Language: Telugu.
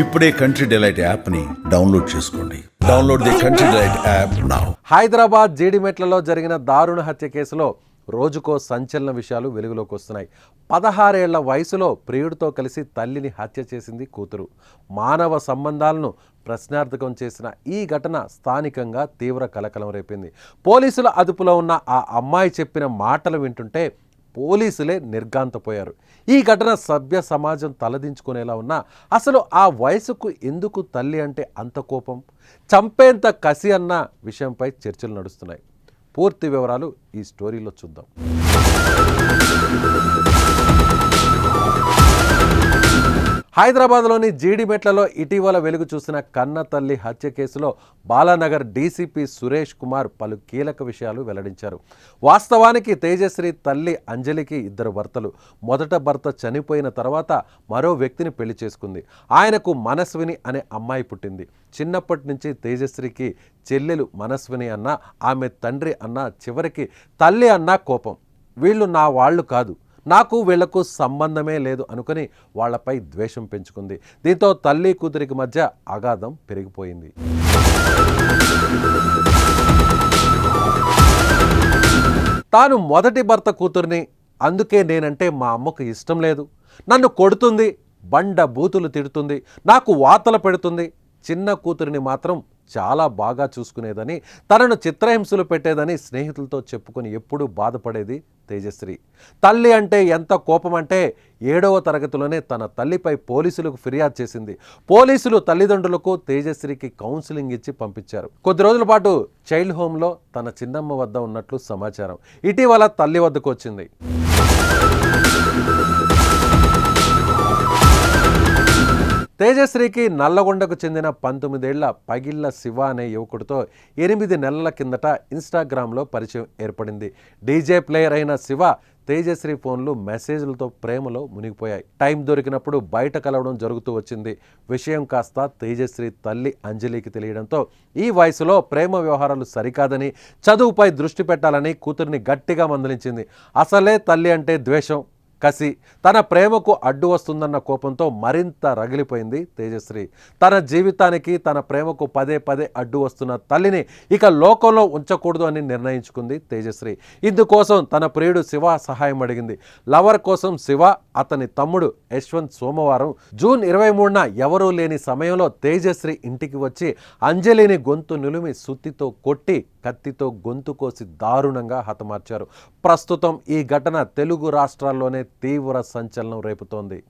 ఇప్పుడే కంట్రీ డిలైట్ యాప్ని డౌన్లోడ్ చేసుకోండి. Download the Country Delight app now Hyderabad జీడిమెట్లలో జరిగిన దారుణ హత్య కేసులో రోజుకో సంచలన విషయాలు వెలుగులోకి వస్తున్నాయి. పదహారేళ్ళ వయసులో ప్రియుడితో కలిసి తల్లిని హత్య చేసింది కూతురు. మానవ సంబంధాలను ప్రశ్నార్థకం చేసిన ఈ ఘటన స్థానికంగా తీవ్ర కలకలం రేపింది. పోలీసుల అదుపులో ఉన్న ఆ అమ్మాయి చెప్పిన మాటలు వింటుంటే పోలీసులే నిర్గాంతపోయారు ఈ ఘటన సభ్య సమాజం తలదించుకునేలా ఉన్నా అసలు ఆ వయసుకు ఎందుకు తల్లి అంటే అంత కోపం? చంపేంత కసి అన్న విషయంపై చర్చలు నడుస్తున్నాయి. పూర్తి వివరాలు ఈ స్టోరీలో చూద్దాం. హైదరాబాద్లోని జీడిమెట్లలో ఇటీవల వెలుగు చూసిన కన్న తల్లి హత్య కేసులో బాలానగర్ డీసీపీ సురేష్ కుమార్ పలు కీలక విషయాలు వెల్లడించారు. వాస్తవానికి తేజశ్రీ తల్లి అంజలికి ఇద్దరు భర్తలు. మొదట భర్త చనిపోయిన తర్వాత మరో వ్యక్తిని పెళ్ళి చేసుకుంది. ఆయనకు మనస్విని అనే అమ్మాయి పుట్టింది. చిన్నప్పటి నుంచి తేజశ్రీకి చెల్లెలు మనస్విని అన్న ఆమె తండ్రి అన్న చివరికి తల్లి అన్న కోపం. వీళ్ళు నా వాళ్ళు కాదు. నాకు వీళ్ళకు సంబంధమే లేదు అనుకుని వాళ్ళపై ద్వేషం పెంచుకుంది. దీంతో తల్లి కూతురికి మధ్య అగాధం పెరిగిపోయింది. తాను మొదటి భర్త కూతుర్ని అందుకే నేనంటే మా అమ్మకు ఇష్టం లేదు. నన్ను కొడుతుంది బండ బూతులు తిడుతుంది నాకు వార్తలు పెడుతుంది. చిన్న కూతురిని మాత్రం చాలా బాగా చూసుకునేదని తనను చిత్రహింసలు పెట్టేదని స్నేహితులతో చెప్పుకొని ఎప్పుడూ బాధపడేది తేజశ్రీ. తల్లి అంటే ఎంత కోపం అంటే ఏడవ తరగతిలోనే తన తల్లిపై పోలీసులకు ఫిర్యాదు చేసింది. పోలీసులు తల్లిదండ్రులకు తేజశ్రీకి కౌన్సిలింగ్ ఇచ్చి పంపించారు. కొద్ది రోజుల పాటు చైల్డ్ హోమ్లో తన చిన్నమ్మ వద్ద ఉన్నట్లు సమాచారం. ఇటీవల తల్లి వద్దకు వచ్చింది. తేజశ్రీకి నల్లగొండకు చెందిన పంతొమ్మిదేళ్ళ పగిళ్ళ శివ అనే యువకుడితో ఎనిమిది నెలల కిందట ఇన్స్టాగ్రామ్లో పరిచయం ఏర్పడింది. డీజే ప్లేయర్ అయిన శివ తేజశ్రీ ఫోన్లు మెసేజ్లతో ప్రేమలో మునిగిపోయాయి. టైం దొరికినప్పుడు బయట కలవడం జరుగుతూ వచ్చింది. విషయం కాస్త తేజశ్రీ తల్లి అంజలికి తెలియడంతో ఈ వయసులో ప్రేమ వ్యవహారాలు సరికాదని చదువుపై దృష్టి పెట్టాలని కూతురిని గట్టిగా మందలించింది. అసలే తల్లి అంటే ద్వేషం. కసి తన ప్రేమకు అడ్డు వస్తుందన్న కోపంతో మరింత రగిలిపోయింది తేజశ్రీ. తన జీవితానికి తన ప్రేమకు పదే పదే అడ్డు వస్తున్న తల్లిని ఇక లోకంలో ఉంచకూడదు అని నిర్ణయించుకుంది తేజశ్రీ. ఇందుకోసం తన ప్రియుడు శివ సహాయం అడిగింది. లవర్ కోసం శివ అతని తమ్ముడు యశ్వంత్ సోమవారం జూన్ ఇరవై మూడున ఎవరూ లేని సమయంలో తేజశ్రీ ఇంటికి వచ్చి అంజలిని గొంతు నిలుమి సుత్తితో కొట్టి కత్తితో గొంతు కోసి దారుణంగా హతమార్చారు. ప్రస్తుతం ఈ ఘటన తెలుగు రాష్ట్రాల్లోనే తీవ్ర సంచలనం రేపుతోంది.